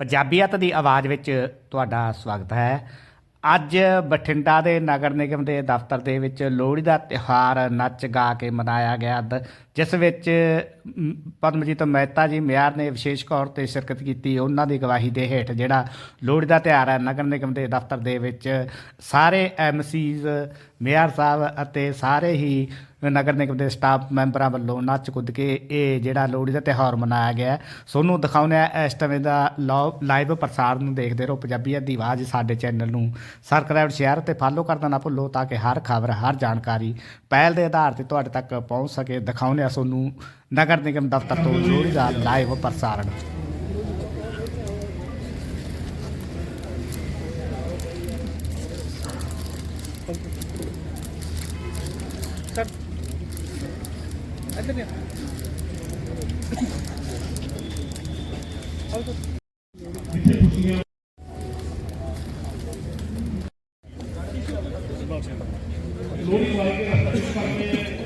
ਪੰਜਾਬੀਅਤ ਦੀ ਆਵਾਜ਼ ਵਿੱਚ ਤੁਹਾਡਾ ਸਵਾਗਤ ਹੈ। ਅੱਜ ਬਠਿੰਡਾ ਦੇ ਨਗਰ ਨਿਗਮ ਦੇ ਦਫ਼ਤਰ ਦੇ ਵਿੱਚ ਲੋਹੜੀ ਦਾ ਤਿਉਹਾਰ ਨੱਚ ਗਾ ਕੇ ਮਨਾਇਆ ਗਿਆ। ਦ- ਜਿਸ ਵਿੱਚ ਪਦਮਜੀਤ ਮਹਿਤਾ ਜੀ ਮਿਆਰ ਨੇ ਵਿਸ਼ੇਸ਼ ਤੌਰ ਤੇ ਸ਼ਿਰਕਤ ਕੀਤੀ। ਉਹਨਾਂ ਦੀ ਗਵਾਹੀ ਦੇ ਹੇਠ ਜਿਹੜਾ ਲੋਹੜੀ ਦਾ ਤਿਉਹਾਰ ਹੈ, ਨਗਰ ਨਿਗਮ ਦੇ ਦਫ਼ਤਰ ਦੇ ਵਿੱਚ ਸਾਰੇ ਐਮਸੀਜ਼ ਮੇਅਰ ਸਾਹਿਬ ਅਤੇ ਸਾਰੇ ਹੀ ਨਗਰ ਨਿਗਮ ਦੇ ਸਟਾਫ ਮੈਂਬਰਾਂ ਵੱਲੋਂ ਨੱਚ ਕੁੱਦ ਕੇ ਇਹ ਜਿਹੜਾ ਲੋਹੜੀ ਦਾ ਤਿਉਹਾਰ ਮਨਾਇਆ ਗਿਆ ਸੋਨੂੰ ਦਿਖਾਉਂਦੇ ਆ ਇਸ ਸਮੇਂ ਦਾ ਲਾਈਵ ਪ੍ਰਸਾਰਣ ਨੂੰ ਦੇਖਦੇ ਰਹੋ। ਪੰਜਾਬੀਅਤ ਦੀ ਆਵਾਜ਼ ਸਾਡੇ ਚੈਨਲ ਨੂੰ ਸਬਸਕ੍ਰਾਈਬ ਸ਼ੇਅਰ ਤੇ ਫਾਲੋ ਕਰਨਾ ਨਾ ਭੁੱਲੋ ਤਾਂ ਕਿ ਹਰ ਖਬਰ, ਹਰ ਜਾਣਕਾਰੀ ਪਹਿਲ ਦੇ ਆਧਾਰ ਤੇ ਤੁਹਾਡੇ ਤੱਕ ਪਹੁੰਚ ਸਕੇ। ਦਿਖਾਉਂਦੇ ਆ ਸੋਨੂੰ ਨਗਰ ਨਿਗਮ ਦਫ਼ਤਰ ਤੋਂ ਲੋਹੜੀ ਦਾ ਲਾਈਵ ਪ੍ਰਸਾਰਣ। ਲੋਹੜੀ ਲਾਈ ਕੇ ਰਸਤਾ ਕੁਝ ਕਰਦੇ ਆ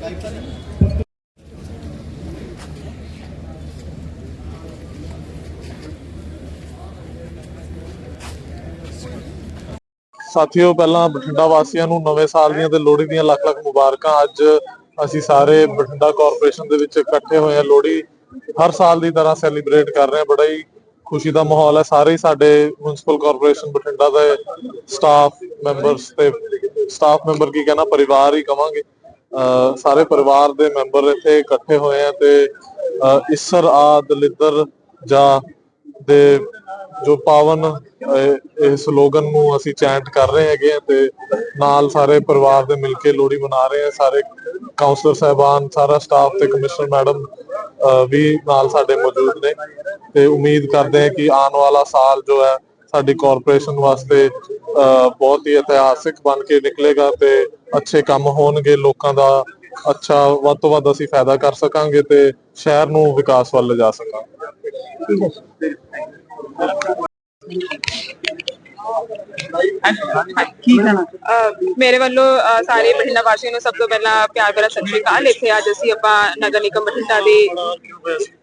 ਲਾਈਟਾਂ ਨਹੀਂ ਸਾਥੀਓ, ਪਹਿਲਾਂ ਬਠਿੰਡਾ ਵਾਸੀਆਂ ਨੂੰ ਨਵੇਂ ਸਾਲ ਦੀਆਂ ਤੇ ਲੋਹੜੀ ਦੀਆਂ ਲੱਖ ਲੱਖ ਮੁਬਾਰਕਾਂ। ਅੱਜ ਅਸੀਂ ਸਾਰੇ ਬਠਿੰਡਾ ਕਾਰਪੋਰੇਸ਼ਨ ਦੇ ਵਿੱਚ ਇਕੱਠੇ ਹੋਏ ਹਾਂ। ਲੋਹੜੀ ਹਰ ਸਾਲ ਦੀ ਤਰ੍ਹਾਂ ਸੈਲੀਬ੍ਰੇਟ ਕਰ ਰਹੇ ਹਾਂ। ਬੜਾ ਹੀ ਖੁਸ਼ੀ ਦਾ ਮਾਹੌਲ ਹੈ। ਸਾਰੇ ਸਾਡੇ ਮਿਊਨਿਸਪਲ ਕਾਰਪੋਰੇਸ਼ਨ ਬਠਿੰਡਾ ਦੇ ਸਟਾਫ ਮੈਂਬਰਸ ਤੇ ਸਟਾਫ ਮੈਂਬਰ ਕੀ ਕਹਿਣਾ, ਪਰਿਵਾਰ ਹੀ ਕਵਾਂਗੇ। ਅਹ ਸਾਰੇ ਪਰਿਵਾਰ ਦੇ ਮੈਂਬਰ ਇੱਥੇ ਇਕੱਠੇ ਹੋਏ ਆ ਤੇ ਇਸਰ ਆ ਦਲਿੱਦਰ ਜਾਂ ਦੇ ਜੋ ਪਾਵਨ ਇਹ ਸਲੋਗਨ ਨੂੰ ਅਸੀਂ ਚੈਂਟ ਕਰ ਰਹੇ ਹੈਗੇ ਆ ਤੇ ਨਾਲ ਸਾਰੇ ਪਰਿਵਾਰ ਦੇ ਮਿਲ ਕੇ ਲੋਹੜੀ ਮਨਾ ਰਹੇ ਆ ਸਾਰੇ ਕਾਉਂਸਲਰ ਸਾਹਿਬਾਨ ਸਾਰਾ ਸਟਾਫ ਤੇ ਕਮਿਸ਼ਨਰ ਮੈਡਮ ਵੀ ਨਾਲ ਸਾਡੇ ਮੌਜੂਦ ਨੇ ਤੇ ਉਮੀਦ ਕਰਦੇ ਹਾਂ ਕਿ ਆਉਣ ਵਾਲਾ ਸਾਲ ਜੋ ਹੈ ਸਾਡੀ ਕਾਰਪੋਰੇਸ਼ਨ ਵਾਸਤੇ ਅਹ, ਬਹੁਤ ਹੀ ਇਤਿਹਾਸਿਕ ਬਣ ਕੇ ਨਿਕਲੇਗਾ ਤੇ ਅੱਛੇ ਕੰਮ ਹੋਣਗੇ ਲੋਕਾਂ ਦਾ ਅੱਛਾ ਵੱਧ ਤੋਂ ਵੱਧ ਅਸੀਂ ਫਾਇਦਾ ਕਰ ਸਕਾਂਗੇ ਤੇ ਸ਼ਹਿਰ ਨੂੰ ਵਿਕਾਸ ਵੱਲ ਲਿਜਾ ਸਕਾਂਗੇ। Gracias. ਕੀ ਕਹਿਣਾ? ਮੇਰੇ ਵੱਲੋਂ, ਅਹ, ਸਾਰੇ ਬਠਿੰਡਾ ਵਾਸੀਆਂ ਨੂੰ ਸਭ ਤੋਂ ਪਹਿਲਾਂ ਪਿਆਰ ਭਰਾ ਸਤਿ ਸ਼੍ਰੀ ਅਕਾਲ। ਇੱਥੇ ਅੱਜ ਅਸੀਂ ਆਪਾਂ ਨਗਰ ਨਿਗਮ ਬਠਿੰਡਾ ਦੇ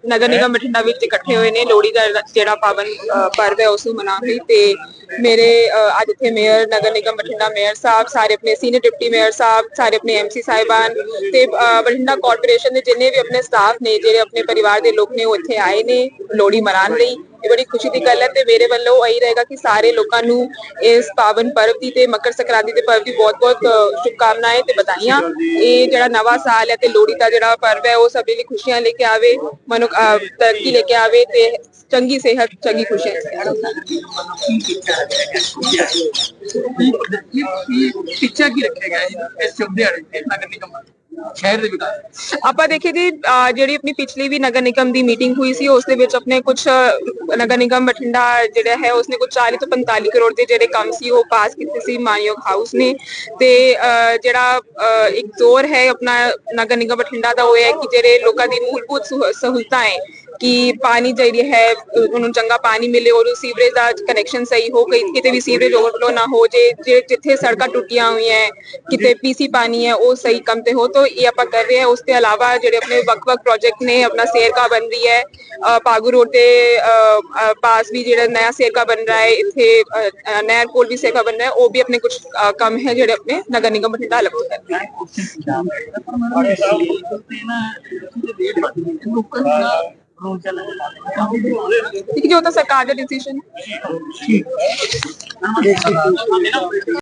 ਨਗਰ ਨਿਗਮ ਬਠਿੰਡਾ ਵਿੱਚ ਇਕੱਠੇ ਹੋਏ ਨੇ। ਲੋਹੜੀ ਦਾ ਜਿਹੜਾ ਪਾਵਨ, ਅਹ ਪਰਵ ਹੈ, ਉਸ ਨੂੰ ਮਨਾਉਣ ਲਈ ਤੇ ਮੇਰੇ, ਅਹ, ਅੱਜ ਇੱਥੇ ਮੇਅਰ, ਨਗਰ ਨਿਗਮ ਬਠਿੰਡਾ ਮੇਅਰ ਸਾਹਿਬ, ਸਾਰੇ ਆਪਣੇ ਸੀਨੀਅਰ ਡਿਪਟੀ ਮੇਅਰ ਸਾਹਿਬ, ਸਾਰੇ ਆਪਣੇ ਐਮਸੀ ਸਾਹਿਬਾਨ ਤੇ, ਅਹ, ਬਠਿੰਡਾ ਕਾਰਪੋਰੇਸ਼ਨ ਦੇ ਜਿੰਨੇ ਵੀ ਆਪਣੇ ਸਟਾਫ ਨੇ, ਜਿਹੜੇ ਆਪਣੇ ਪਰਿਵਾਰ ਦੇ ਲੋਕ ਨੇ, ਉਹ ਇੱਥੇ ਆਏ ਨੇ ਲੋਹੜੀ ਮਨਾਉਣ ਲਈ। ਇਹ ਬੜੀ ਖੁਸ਼ੀ ਦੀ ਗੱਲ ਹੈ ਤੇ ਮੇਰੇ ਵੱਲੋਂ ਇਹੀ ਰਹੇਗਾ ਕਿ ਸਾਰੇ ਲੋਕਾਂ ਨੂੰ ਇਸ ਪਾਵਨ ਪਰਵ ਦੀ ਤੇ ਮਕਰ ਸੰਕ੍ਰਾਂਤੀ ਦੇ ਪਰਵ ਦੀ ਬਹੁਤ-ਬਹੁਤ ਸ਼ੁਭਕਾਮਨਾਵਾਂ ਤੇ ਬਧਾਈਆਂ ਇਹ ਜਿਹੜਾ ਨਵਾਂ ਸਾਲ ਹੈ ਤੇ ਲੋਹੜੀ ਦਾ ਜਿਹੜਾ ਪਰਵ ਹੈ, ਉਹ ਸਭ ਲਈ ਖੁਸ਼ੀਆਂ ਲੈ ਕੇ ਆਵੇ, ਮਨੁ ਤਰੱਕੀ ਲੈ ਕੇ ਆਵੇ ਤੇ ਚੰਗੀ ਸਿਹਤ, ਚੰਗੀ ਖੁਸ਼ੀ ਲੈ ਪਿੱਛਾ ਕੀ ਰੱਖਿਆ ਗਿਆ ਇਸ ਸ਼ੁਭ ਦਿਹਾੜੇ ਤੇ, ਨਗਰ ਨਿਗਮ ਸ਼ਹਿਰ ਦੇ ਵਿਕਾਸ ਆਪਾਂ ਦੇਖੀਏ ਜੀ ਜਿਹੜੀ ਆਪਣੀ ਪਿਛਲੀ ਵੀ ਨਗਰ ਨਿਗਮ ਦੀ ਮੀਟਿੰਗ ਹੋਈ ਸੀ, ਉਸ ਦੇ ਵਿੱਚ ਆਪਣੇ ਕੁਝ ਨਗਰ ਨਿਗਮ ਬਠਿੰਡਾ ਜਿਹੜਾ ਹੈ, ਉਸਨੇ ਕੁਝ 40 ਤੋਂ 45 ਕਰੋੜ ਦੇ ਜਿਹੜੇ ਕੰਮ ਸੀ, ਉਹ ਪਾਸ ਕੀਤੇ ਸੀ ਮਾਨਯੋਗ ਹਾਊਸ ਨੇ। ਤੇ ਜਿਹੜਾ ਇੱਕ ਜ਼ੋਰ ਹੈ ਆਪਣਾ ਨਗਰ ਨਿਗਮ ਬਠਿੰਡਾ ਦਾ, ਉਹ ਹੈ ਕਿ ਜਿਹੜੇ ਲੋਕਾਂ ਦੀ ਮੂਲਭੂਤ ਸਹੂ- ਸਹੂਲਤਾਂ ਹੈ ਕਿ ਪਾਣੀ ਜਿਹੜੀ ਹੈ ਅ, ਉਹਨੂੰ ਚੰਗਾ ਪਾਣੀ ਮਿਲੇ ਔਰ ਸੀਵਰੇਜ ਦਾ ਕਨੈਕਸ਼ਨ ਸਹੀ ਹੋ ਗਈ ਕਿਤੇ ਵੀ ਸੀਵਰੇਜ ਓਵਰਫਲੋ ਨਾ ਹੋ ਜੇ ਜੇ ਜਿੱਥੇ ਸੜਕਾਂ ਟੁੱਟੀਆਂ ਹੋਈਆਂ ਹੈ, ਕਿਤੇ ਪੀਸੀ ਪਾਣੀ ਹੈ ਉਹ ਸਹੀ ਕੰਮ ਤੇ ਹੋ ਤਾਂ ਇਹ ਆਪਾਂ ਕਰ ਰਹੇ ਹਾਂ ਉਸ ਤੋਂ ਇਲਾਵਾ ਜਿਹੜੇ ਆਪਣੇ ਵੱਖ-ਵੱਖ ਪ੍ਰੋਜੈਕਟ ਨੇ ਆਪਣਾ ਸੇਰਕਾ ਬਣ ਰਹੀ ਹੈ ਅ, ਪਾਗੂ ਰੋਡ ਦੇ ਅ, ਅ, ਪਾਸ ਵੀ ਜਿਹੜਾ ਨया ਸੇਰਕਾ ਬਣ ਰਿਹਾ ਹੈ ਇੱਥੇ ਅ, ਅ, ਨਹਿਰ ਕੋਲ ਵੀ ਸੇਰਕਾ ਬਣ ਰਿਹਾ ਹੈ ਉਹ ਵੀ ਆਪਣੇ ਕੁਝ ਕੰਮ ਹੈ ਜਿਹੜੇ ਆਪਣੇ ਨਗਰ ਨਿਗਮ ਬਠਿੰਡਾ ਅਲੱਗ ਤੋਂ ਕਰ ਰਿਹਾ ਹੈ ਲੋਕਾਂ ਦਾ ਰੋਜ਼ ਚੱਲ ਠੀਕ। ਹੈ